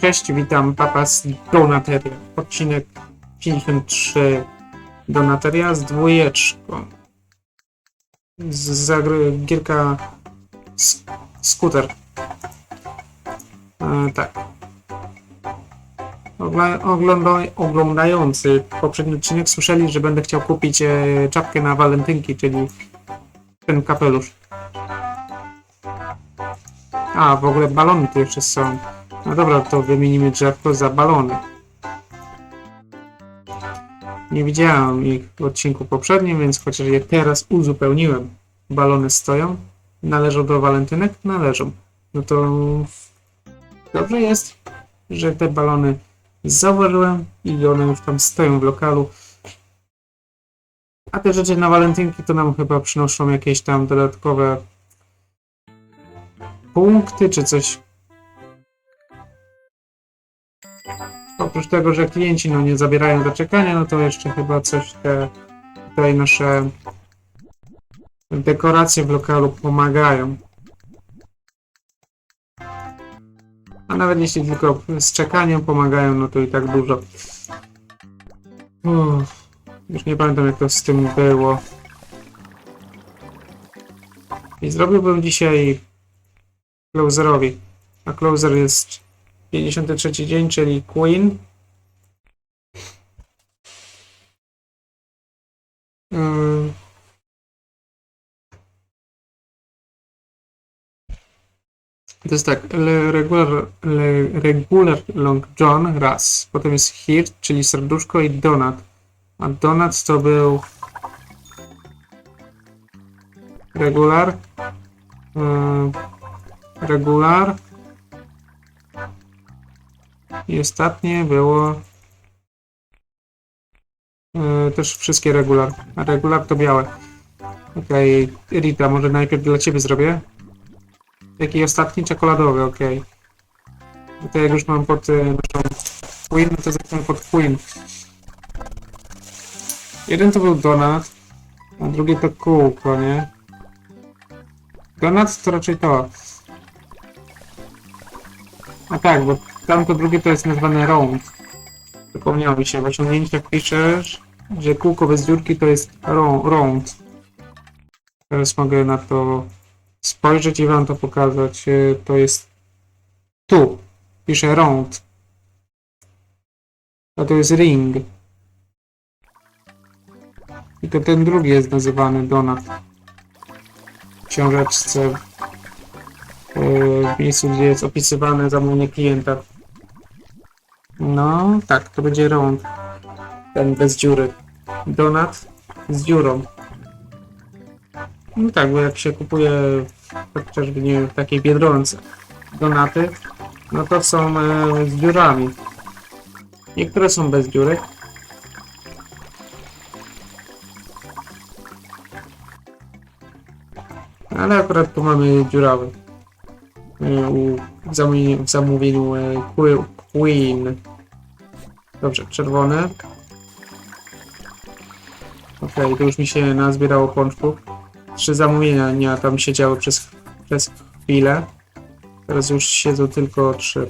Cześć, witam Papa z Donateria. Odcinek 53 Donateria z dwójeczką. Z zagry gierka sk skuter. E, tak. Ogląda oglądający poprzedni odcinek słyszeli, że będę chciał kupić e, czapkę na walentynki, czyli ten kapelusz. A, w ogóle balony tu jeszcze są. No dobra, to wymienimy drzewko za balony. Nie widziałem ich w odcinku poprzednim, więc chociaż je teraz uzupełniłem. Balony stoją. Należą do walentynek? Należą. No to dobrze jest, że te balony zauważyłem i one już tam stoją w lokalu. A te rzeczy na walentynki to nam chyba przynoszą jakieś tam dodatkowe punkty czy coś. Oprócz tego, że klienci no, nie zabierają do czekania, no to jeszcze chyba coś te tutaj nasze dekoracje w lokalu pomagają. A nawet jeśli tylko z czekaniem pomagają, no to i tak dużo. Uff, już nie pamiętam jak to z tym było. I zrobiłbym dzisiaj closerowi. A closer jest 53 dzień, czyli Queen. Ym. To jest tak, le regular, le regular Long John raz, potem jest Hirt, czyli serduszko i Donut. A Donut to był regular, ym, regular i ostatnie było e, też wszystkie regular. A regular to białe. Okej, Rita, może najpierw dla ciebie zrobię. Jaki ostatni? Czekoladowy, okej. No to jak już mam pod e, naszą Queen, to zacznę pod Queen. Jeden to był Donut, a drugi to kółko, nie? Donut to raczej to. A tak, bo tamto drugie to jest nazwane round. Przypomniało mi się, w osiągnięciach piszesz, że kółko bez dziurki to jest ro- round. Teraz mogę na to spojrzeć i wam to pokazać. E, To jest tu. Piszę round. A to jest ring. I to ten drugi jest nazywany donut. W książeczce w miejscu, gdzie jest opisywane zamówienie klienta. No, tak, to będzie round. Ten bez dziury. Donut z dziurą. No tak, bo jak się kupuje chociażby nie wiem, w takiej biedronce donaty, no to są e, z dziurami. Niektóre są bez dziury. Ale akurat tu mamy dziurawy u- w zamówieniu, w zamówieniu e, Que- Queen. Dobrze, czerwone. Okej, to już mi się nazbierało pączków. Trzy zamówienia tam siedziały przez, przez chwilę. Teraz już siedzą tylko trzy.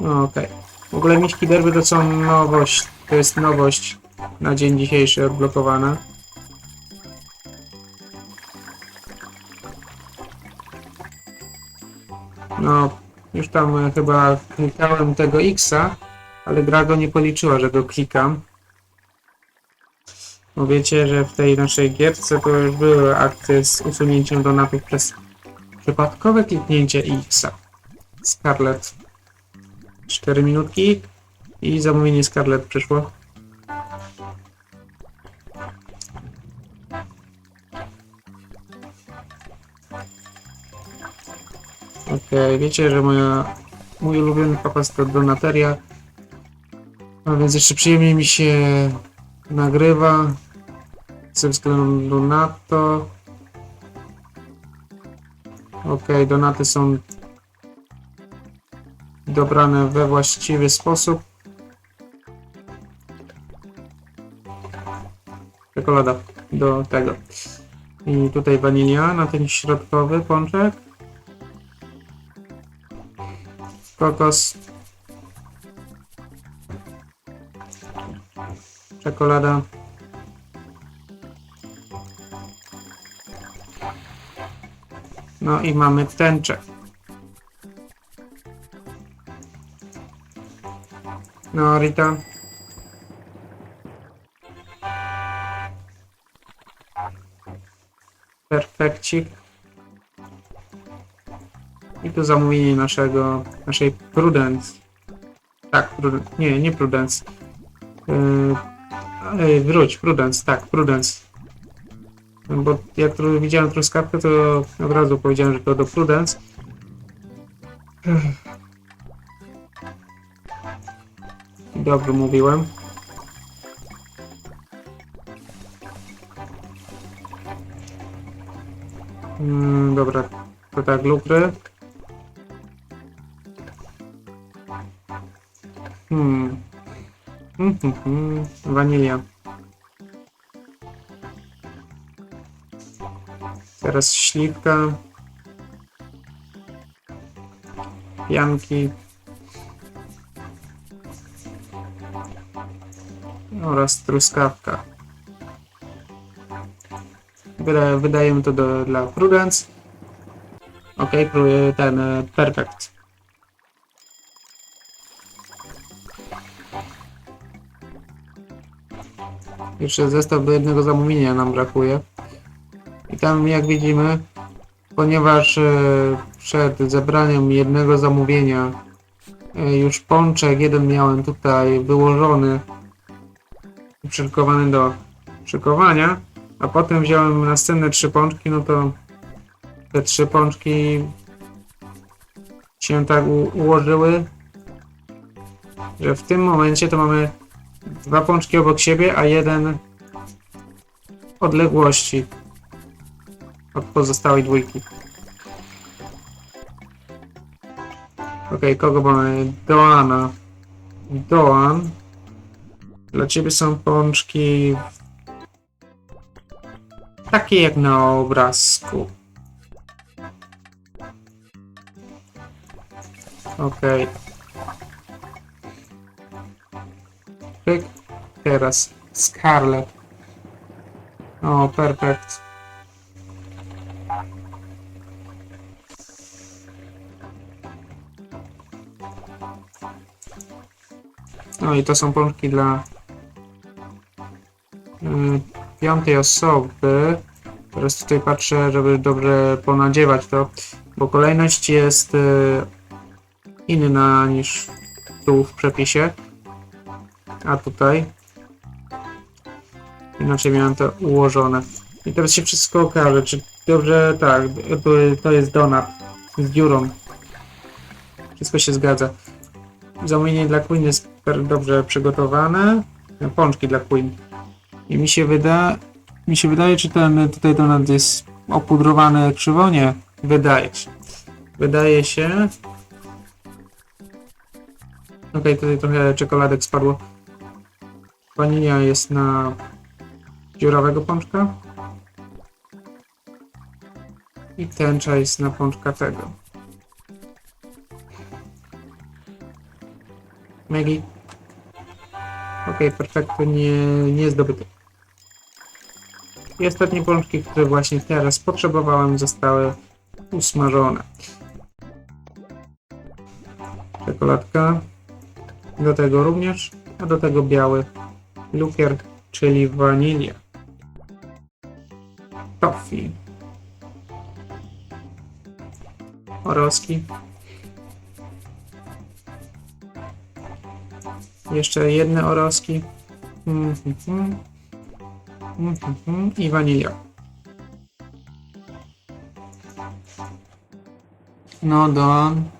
No, Okej. W ogóle miśki derby to są nowość. To jest nowość na dzień dzisiejszy odblokowana. No, już tam e, chyba klikałem tego Xa, ale gra go nie policzyła, że go klikam. Bo wiecie, że w tej naszej gierce to już były akcje z usunięciem donatów przez przypadkowe kliknięcie Xa. Scarlet. 4 minutki i zamówienie Scarlet przyszło. Okej, wiecie, że moja, mój ulubiony papas to Donateria. A więc jeszcze przyjemnie mi się nagrywa. Ze względu na to. Okej, donaty są dobrane we właściwy sposób. Czekolada. do tego. I tutaj wanilia na ten środkowy pączek. Kokos. Czekolada. No i mamy tęczę. No, Rita. Perfekcik. Tu zamówienie naszego, naszej Prudence. Tak, Prudence. Nie, nie Prudence. Yy, wróć, Prudence, tak, Prudence. Bo jak tru, widziałem truskawkę, to od razu powiedziałem, że to do Prudence. Dobrze mówiłem. Mm, dobra, to tak, lukry. Wanilia. Teraz śliwka. Pianki. Oraz truskawka. Wydaje, wydajemy to do, dla Prudence. Ok, ten e, perfekt. Jeszcze zestaw do jednego zamówienia nam brakuje. I tam jak widzimy, ponieważ e, przed zebraniem jednego zamówienia e, już pączek jeden miałem tutaj wyłożony, przykowany do szykowania, a potem wziąłem następne trzy pączki, no to te trzy pączki się tak ułożyły, że w tym momencie to mamy dwa pączki obok siebie, a jeden odległości od pozostałej dwójki. Okej, kogo mamy? Doana. Doan. Dla ciebie są pączki takie jak na obrazku. Okej. Pyk. Teraz Scarlet. O, perfekt. No i to są pączki dla y, piątej osoby. Teraz tutaj patrzę, żeby dobrze ponadziewać to, bo kolejność jest y, inna niż tu w przepisie. A tutaj inaczej miałem to ułożone. I teraz się wszystko okaże, czy dobrze, tak, to, jest donat z dziurą. Wszystko się zgadza. Zamówienie dla Queen jest dobrze przygotowane. Pączki dla Queen. I mi się wyda, mi się wydaje, czy ten tutaj donat jest opudrowany krzywo? Nie. Wydaje się. Wydaje się. Okej, tutaj trochę czekoladek spadło. Wanilia jest na dziurawego pączka. I tęcza jest na pączka tego. Maggie. Okej, perfekto, nie, nie zdobyty. I ostatnie pączki, które właśnie teraz potrzebowałem, zostały usmażone. Czekoladka. Do tego również, a do tego biały lukier, czyli wanilia. Toffee. Oroski. Jeszcze jedne. Mhm, I wanilia. No Don.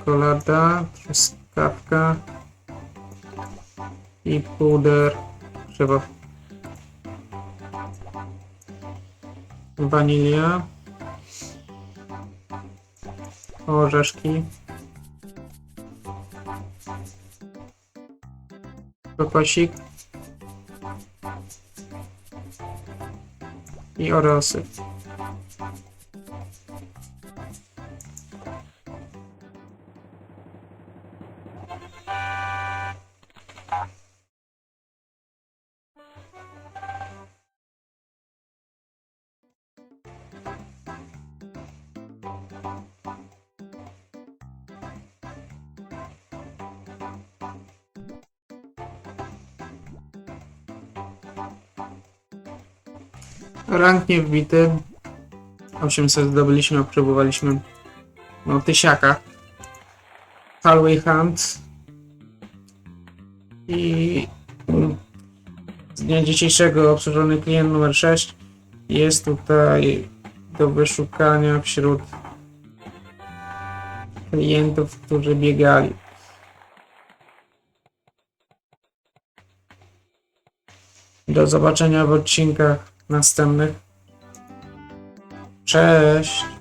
Czekolada, truskawka i puder krzywo. Wanilia. Orzeszki. Kokosik. I orosy. Rank nie wbity. 800 zdobyliśmy, próbowaliśmy no tysiaka. Hallway Hunt. I z dnia dzisiejszego obsłużony klient numer 6 jest tutaj do wyszukania wśród klientów, którzy biegali. Do zobaczenia w odcinkach następnych. Cześć!